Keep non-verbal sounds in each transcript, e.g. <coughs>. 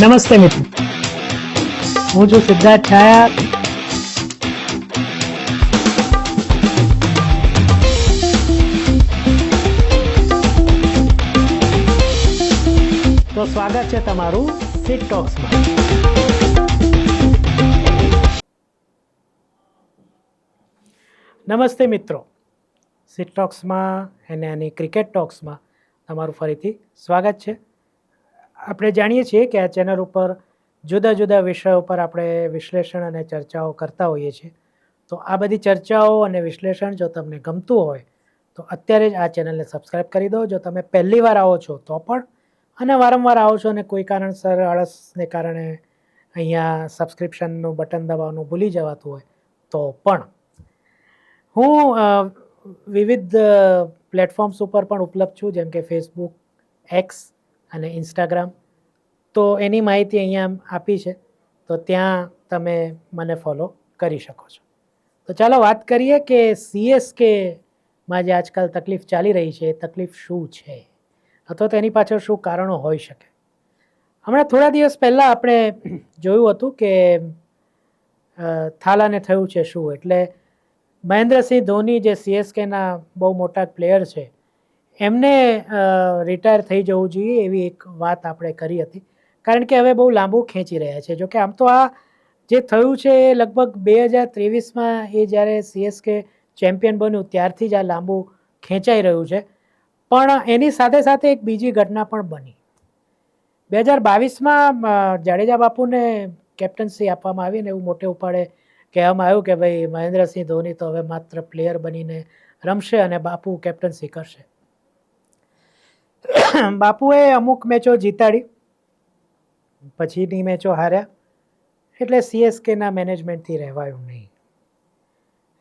નમસ્તે મિત્રો. હું છું સિદ્ધાર્થ છાયા. તો સ્વાગત છે તમારું સિટ ટોક્સમાં નમસ્તે મિત્રો. સિટ ટોક્સમાં અને આની ક્રિકેટ ટોક્સમાં તમારું ફરીથી સ્વાગત છે. આપણે જાણીએ છીએ કે આ ચેનલ ઉપર જુદા જુદા વિષયો પર આપણે વિશ્લેષણ અને ચર્ચાઓ કરતા હોઈએ છીએ. તો આ બધી ચર્ચાઓ અને વિશ્લેષણ જો તમને ગમતું હોય, તો અત્યારે જ આ ચેનલને સબસ્ક્રાઈબ કરી દો. જો તમે પહેલી વાર આવો છો, તો પણ અને વારંવાર આવો છો અને કોઈ કારણસર આળસને કારણે અહીંયા સબસ્ક્રિપ્શનનું બટન દબાવવાનું ભૂલી જવાતું હોય, તો પણ. હું વિવિધ પ્લેટફોર્મ્સ ઉપર પણ ઉપલબ્ધ છું, જેમ કે ફેસબુક એક્સ અને ઇન્સ્ટાગ્રામ તો એની માહિતી અહીંયા આપી છે. તો ત્યાં તમે મને ફોલો કરી શકો છો. તો ચાલો વાત કરીએ કે સીએસકેમાં જે આજકાલ તકલીફ ચાલી રહી છે, એ તકલીફ શું છે? અથવા તો એની પાછળ શું કારણો હોઈ શકે? હમણાં થોડા દિવસ પહેલાં આપણે જોયું હતું કે થાલાને થયું છે શું? એટલે મહેન્દ્રસિંહ ધોની જે સીએસકેના બહુ મોટા પ્લેયર છે એમને રિટાયર થઈ જવું જોઈએ એવી એક વાત આપણે કરી હતી. કારણ કે હવે બહુ લાંબુ ખેંચી રહ્યા છે. જોકે આમ તો આ જે થયું છે એ લગભગ બે હજાર ત્રેવીસમાં એ જ્યારે સીએસકે ચેમ્પિયન બન્યું ત્યારથી જ આ લાંબુ ખેંચાઈ રહ્યું છે. પણ એની સાથે સાથે એક બીજી ઘટના પણ બની. બે હજાર બાવીસમાં જાડેજા બાપુને કેપ્ટન્સી આપવામાં આવી ને એવું મોટે ઉપાડે કહેવામાં આવ્યું કે ભાઈ મહેન્દ્રસિંહ ધોની તો હવે માત્ર પ્લેયર બનીને રમશે અને બાપુ કેપ્ટન્સી કરશે. <coughs> બાપુએ અમુક મેચો જીતાડી. પછીની મેચો હાર્યા. એટલે સીએસકેના મેનેજમેન્ટથી રહેવાયું નહીં.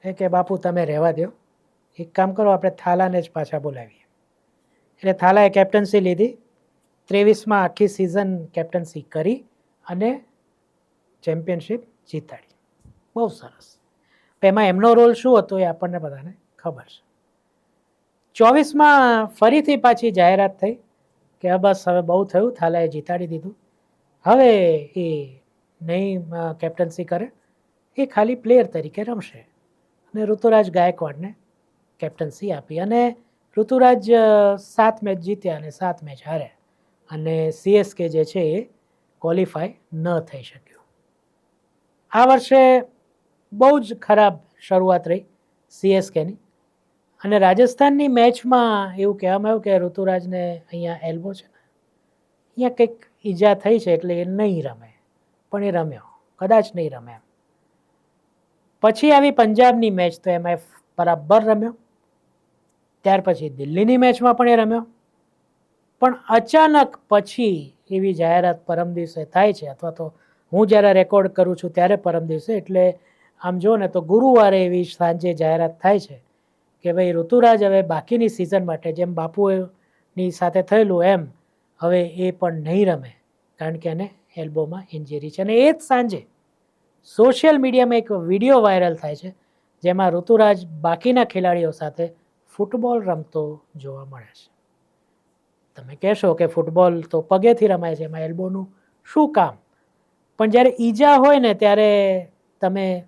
એ કે, બાપુ, તમે રહેવા દો એક કામ કરો, આપણે થાલાને જ પાછા બોલાવીએ. એટલે થાલાએ કેપ્ટન્સી લીધી. ત્રેવીસમાં આખી સિઝન કેપ્ટન્સી કરી અને ચેમ્પિયનશિપ જીતાડી. બહુ સરસ. એમાં એમનો રોલ શું હતો એ આપણને બધાને ખબર છે. ચોવીસમાં ફરીથી પાછી જાહેરાત થઈ. કે બસ હવે બહુ થયું થાલાએ જીતાડી દીધું. હવે એ નહીં કેપ્ટન્સી કરે. એ ખાલી પ્લેયર તરીકે રમશે. અને ઋતુરાજ ગાયકવાડને કેપ્ટન્સી આપી. અને ઋતુરાજ સાત મેચ જીત્યા અને સાત મેચ હાર્યા. અને સીએસકે જે છે એ ક્વોલિફાય ન થઈ શક્યું. આ વર્ષે બહુ જ ખરાબ શરૂઆત રહી સીએસકેની અને રાજસ્થાનની મેચમાં એવું કહેવામાં આવ્યું કે ઋતુરાજને અહીંયા એલ્બો છે. ને અહીંયા કંઈક ઈજા થઈ છે એટલે એ નહીં રમે. પણ એ રમ્યો. કદાચ નહીં રમે એમ. પછી આવી પંજાબની મેચ તો એમાં એ બરાબર રમ્યો. ત્યાર પછી દિલ્હીની મેચમાં પણ એ રમ્યો. પણ અચાનક પછી એવી જાહેરાત પરમ દિવસે થાય છે અથવા તો હું જ્યારે રેકોર્ડ કરું છું ત્યારે પરમ દિવસે. એટલે આમ જો ને તો ગુરુવારે એવી સાંજે જાહેરાત થાય છે. કે ભાઈ ઋતુરાજ હવે બાકીની સિઝન માટે જેમ બાપુની સાથે થયેલું એમ, હવે એ પણ નહીં રમે. કારણ કે એને એલ્બોમાં ઇન્જરી છે. અને એ જ સાંજે સોશિયલ મીડિયામાં એક વીડિયો વાયરલ થાય છે, જેમાં ઋતુરાજ બાકીના ખેલાડીઓ સાથે ફૂટબોલ રમતો જોવા મળે છે. તમે કહેશો કે ફૂટબોલ તો પગેથી રમાય છે, એમાં એલ્બોનું શું કામ? પણ જ્યારે ઈજા હોય ને ત્યારે તમે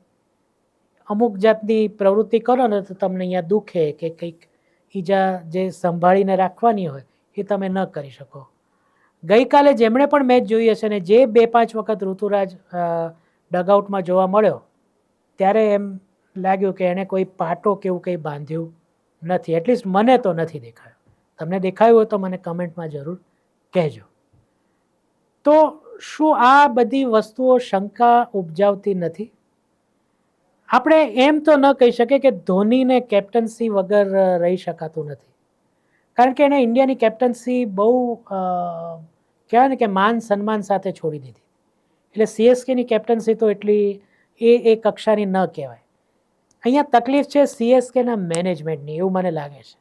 અમુક જાતની પ્રવૃત્તિ કરો ને તો તમને અહીંયા દુખે કે કંઈક ઈજા જે સંભાળીને રાખવાની હોય એ તમે ન કરી શકો. ગઈકાલે જેમણે પણ મેચ જોઈ હશે ને જે બે પાંચ વખત ઋતુરાજ ડગઆઉટમાં જોવા મળ્યો, ત્યારે એમ લાગ્યું કે એણે કોઈ પાટો કે એવું કંઈ બાંધ્યું નથી. એટલીસ્ટ મને તો નથી દેખાયું. તમને દેખાયું હોય તો મને કમેન્ટમાં જરૂર કહેજો. તો શું આ બધી વસ્તુઓ શંકા ઉપજાવતી નથી? આપણે એમ તો ન કહી શકીએ કે ધોનીને કેપ્ટન્સી વગર રહી શકાતું નથી. કારણ કે એણે ઇન્ડિયાની કેપ્ટન્સી બહુ કહેવાય ને કે માન સન્માન સાથે છોડી દીધી. એટલે સીએસકેની કેપ્ટન્સી તો એટલી, એ એ કક્ષાની ન કહેવાય. અહીંયા તકલીફ છે સીએસકેના મેનેજમેન્ટની એવું મને લાગે છે.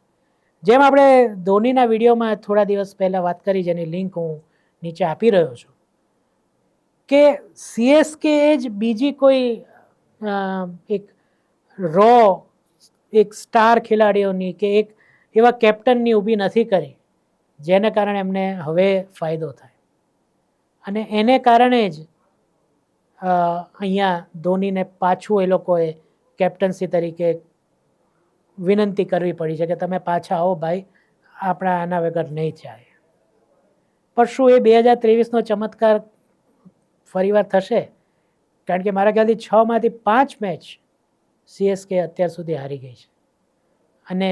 જેમ આપણે ધોનીના વિડીયોમાં થોડા દિવસ પહેલાં વાત કરી, જેની લિંક હું નીચે આપી રહ્યો છું, કે સીએસકે જ બીજી કોઈ એક રો એક સ્ટાર ખેલાડીઓની કે એક એવા કેપ્ટનની ઊભી નથી કરી, જેને કારણે એમને હવે ફાયદો થાય. અને એને કારણે જ અહીંયા ધોનીને પાછું એ લોકોએ કેપ્ટન્સી તરીકે વિનંતી કરવી પડી છે કે તમે પાછા આવો ભાઈ, આપણા આના વગર નહીં ચાલે પણ શું એ બે હજાર ત્રેવીસનો ચમત્કાર ફરીવાર થશે? કારણ કે મારા ખ્યાલથી છમાંથી પાંચ મેચ સીએસકે અત્યાર સુધી હારી ગઈ છે. અને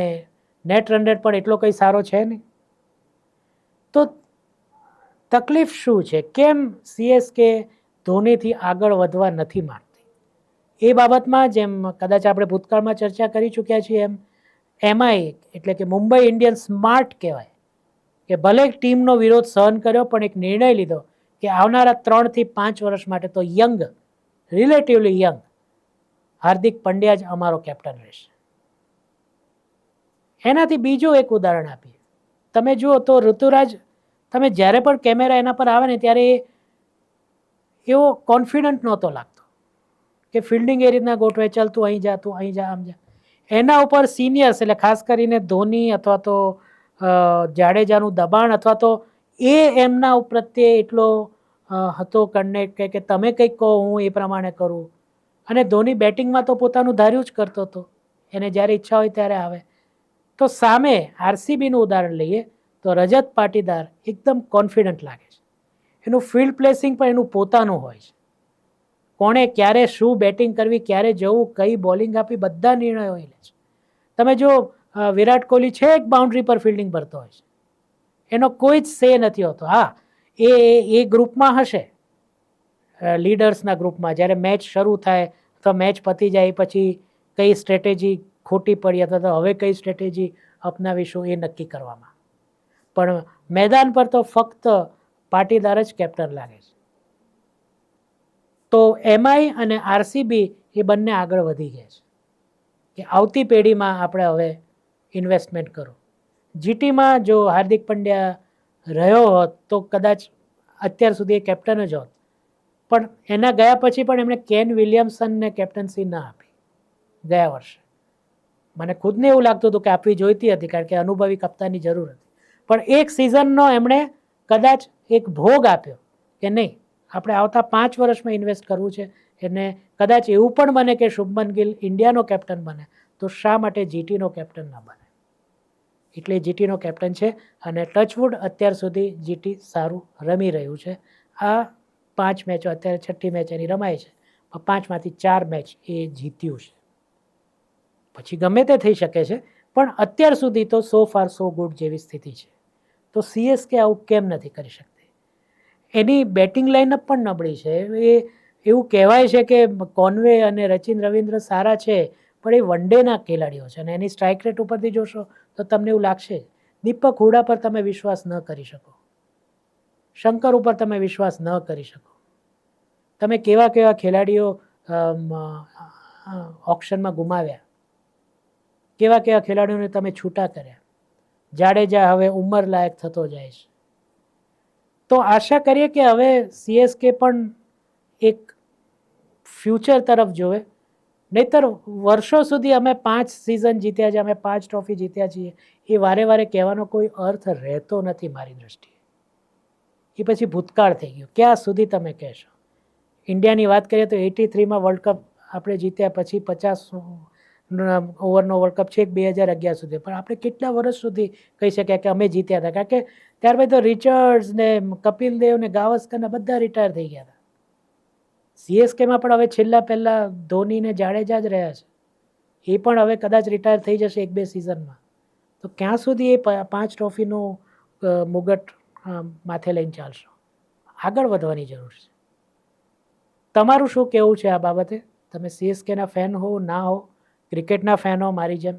નેટ રન પણ એટલો કંઈ સારો છે નહીં. તો તકલીફ શું છે? કેમ સીએસકે ધોનીથી આગળ વધવા નથી માંગતી? એ બાબતમાં જેમ કદાચ આપણે ભૂતકાળમાં ચર્ચા કરી ચૂક્યા છીએ એમ એમઆઈ એટલે કે મુંબઈ ઇન્ડિયન્સ સ્માર્ટ કહેવાય કે ભલે ટીમનો વિરોધ સહન કર્યો, પણ એક નિર્ણય લીધો કે આવનારા ત્રણથી પાંચ વર્ષ માટે તો young relatively young, Hardik Pandya જ અમારો કેપ્ટન રહેશે. એનાથી બીજું એક ઉદાહરણ આપીએ. તમે જુઓ તો ઋતુરાજ, તમે જ્યારે પણ કેમેરા એના પર આવે ને ત્યારે એ એવો કોન્ફિડન્ટ નહોતો લાગતો કે ફિલ્ડિંગ એ રીતના ગોઠવે, ચાલ તું અહીં જા, તું અહીં જા, આમ જા. એના ઉપર સિનિયર્સ એટલે ખાસ કરીને ધોની અથવા તો જાડેજાનું દબાણ અથવા તો એ એમના પ્રત્યે એટલો હતો કનેક્ટ કે કે તમે કંઈક કહો, હું એ પ્રમાણે કરું. અને ધોની બેટિંગમાં તો પોતાનું ધાર્યું જ કરતો હતો. એને જ્યારે ઈચ્છા હોય ત્યારે આવે. તો સામે આરસીબીનું ઉદાહરણ લઈએ, તો રજત પાટીદાર એકદમ કોન્ફિડન્ટ લાગે છે. એનું ફિલ્ડ પ્લેસિંગ પણ એનું પોતાનું હોય છે. કોણે ક્યારે શું બેટિંગ કરવી, ક્યારે જવું, કઈ બોલિંગ આપી બધા નિર્ણયો એ લે છે. તમે જો વિરાટ કોહલી છે એક બાઉન્ડ્રી પર ફિલ્ડિંગ ભરતો હોય છે. એનો કોઈ જ સે નથી હોતો. હા એ, એ- ગ્રુપમાં હશે. લીડર્સના ગ્રુપમાં. જ્યારે મેચ શરૂ થાય, અથવા મેચ પતી જાય પછી કઈ સ્ટ્રેટેજી ખોટી પડી અથવા તો હવે કઈ સ્ટ્રેટેજી અપનાવીશું એ નક્કી કરવામાં. પણ મેદાન પર તો ફક્ત પાટીદાર જ કેપ્ટન લાગે છે. તો એમઆઈ અને આરસીબી એ બંને આગળ વધી ગયા છે. કે આવતી પેઢીમાં આપણે હવે ઇન્વેસ્ટમેન્ટ કરો. જીટીમાં જો હાર્દિક પંડ્યા રહ્યો હોત તો કદાચ અત્યાર સુધી એ કેપ્ટન જ હોત. પણ એના ગયા પછી પણ એમણે કેન વિલિયમસનને કેપ્ટન્સી ના આપી ગયા વર્ષે. મને ખુદને એવું લાગતું હતું કે આપવી જોઈતી હતી કારણ કે અનુભવી કપ્તાનની જરૂર હતી. પણ એક સિઝનનો એમણે કદાચ એક ભોગ આપ્યો કે નહીં, આપણે આવતા પાંચ વર્ષમાં ઇન્વેસ્ટ કરવું છે. એને કદાચ એવું પણ બને કે શુભમન ગિલ ઇન્ડિયાનો કેપ્ટન બને તો શા માટે જીટીનો કેપ્ટન ન બને? એટલે જીટીનો કેપ્ટન છે અને ટચવુડ અત્યાર સુધી જીટી સારું રમી રહ્યું છે. આ પાંચ મેચો અત્યારે છઠ્ઠી મેચ એની રમાય છે. પાંચમાંથી ચાર મેચ એ જીત્યું છે. પછી ગમે તે થઈ શકે છે, પણ અત્યાર સુધી તો સો ફાર સો ગુડ જેવી સ્થિતિ છે. તો સીએસકે આવું કેમ નથી કરી શકતી? એની બેટિંગ લાઇનઅપ પણ નબળી છે. એ એવું કહેવાય છે કે કોનવે અને રચિન રવિન્દ્ર સારા છે પણ એ વન ડેના ખેલાડીઓ છે અને એની સ્ટ્રાઇક રેટ ઉપરથી જોશો તો તમને એવું લાગશે, દીપક હુડા પર તમે વિશ્વાસ ન કરી શકો. શંકર ઉપર તમે વિશ્વાસ ન કરી શકો. તમે કેવા કેવા ખેલાડીઓ ઓપ્શનમાં ગુમાવ્યા. કેવા કેવા ખેલાડીઓને તમે છૂટા કર્યા. જાડેજા હવે ઉંમર લાયક થતો જાય છે. તો આશા કરીએ કે હવે સીએસકે પણ એક ફ્યુચર તરફ જોવે. નહીતર વર્ષો સુધી અમે પાંચ સિઝન જીત્યા છે, અમે પાંચ ટ્રોફી જીત્યા છીએ. એ વારે વારે કહેવાનો કોઈ અર્થ રહેતો નથી મારી દ્રષ્ટિએ. એ પછી ભૂતકાળ થઈ ગયો. ક્યાં સુધી તમે કહેશો? ઇન્ડિયાની વાત કરીએ તો એટી થ્રીમાં વર્લ્ડ કપ આપણે જીત્યા પછી પચાસ ઓવરનો વર્લ્ડ કપ છે બે હજાર અગિયાર સુધી. પણ આપણે કેટલા વર્ષ સુધી કહી શક્યા કે અમે જીત્યા હતા? કારણ કે ત્યારબાદ તો રિચર્ડ્સ ને, કપિલ દેવ ને ગાવસ્કર બધા રિટાયર થઈ ગયા હતા. સીએસકેમાં પણ હવે છેલ્લા પહેલાં ધોનીને જાડેજા જ રહ્યા છે. એ પણ હવે કદાચ રિટાયર થઈ જશે એક બે સિઝનમાં તો ક્યાં સુધી એ પાંચ ટ્રોફીનું મુગટ માથે લઈને ચાલશો? આગળ વધવાની જરૂર છે. તમારું શું કહેવું છે આ બાબતે? તમે સીએસકેના ફેન હો, ના હો, ક્રિકેટના ફેન હો મારી જેમ,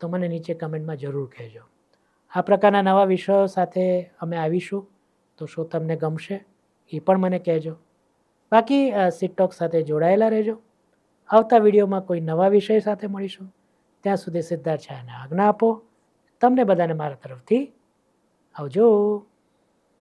તો મને નીચે કમેન્ટમાં જરૂર કહેજો. આ પ્રકારના નવા વિષયો સાથે અમે આવીશું. તો શું તમને ગમશે? એ પણ મને કહેજો. બાકી સિટોક સાથે જોડાયેલા રહેજો. આવતા વિડીયોમાં કોઈ નવા વિષય સાથે મળીશું. ત્યાં સુધી સિદ્ધાર્થ છાયાને આજ્ઞા આપો. તમને બધાને મારા તરફથી આવજો.